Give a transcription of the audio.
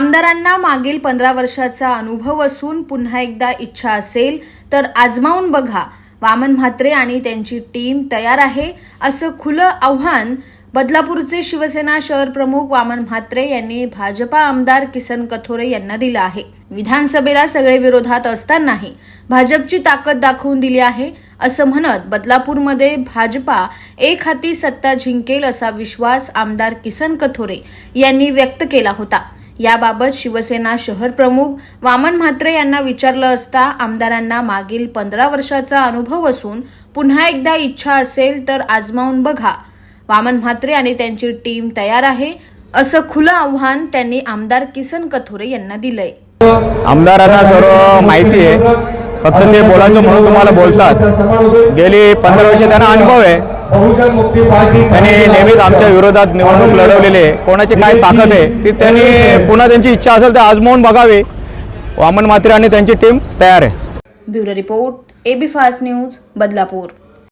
आमदारांना मागील पंधरा वर्षाचा अनुभव असून पुन्हा एकदा इच्छा असेल तर आजमावून बघा. वामन म्हात्रे आणि त्यांची टीम तयार आहे असं खुलं आव्हान बदलापूरचे शिवसेना शहर प्रमुख वामन म्हात्रे यांनी भाजपा आमदार किसन कथोरे यांना दिलं आहे. विधानसभेला सगळे विरोधात असतानाही भाजपची ताकद दाखवून दिली आहे असं म्हणत बदलापूरमध्ये भाजपा एक हाती सत्ता जिंकेल असा विश्वास आमदार किसन कथोरे यांनी व्यक्त केला होता. याबाबत शिवसेना शहर प्रमुख वामन म्हात्रे यांना विचारलं असता आमदारांना मागील पंधरा वर्षाचा अनुभव असून पुन्हा एकदा इच्छा असेल तर आजमावून बघा. वामन म्हात्रे आणि त्यांची टीम तयार आहे असं खुलं आव्हान त्यांनी आमदार किसन कथोरे यांना दिलंय. आमदारांना सर्व माहिती आहे. फक्त ते बोलायचं म्हणून तुम्हाला बोलतात. गेली पंधरा वर्ष त्यांना अनुभव आहे. त्यांनी नेहमीच आमच्या विरोधात निवडणूक लढवलेली आहे. कोणाची काय ताकद आहे ती त्यांनी पुन्हा त्यांची इच्छा असेल तर आजमावून बघावी. वामन म्हात्रे आणि त्यांची टीम तयार आहे. Bureau report AB fast news Badlapur.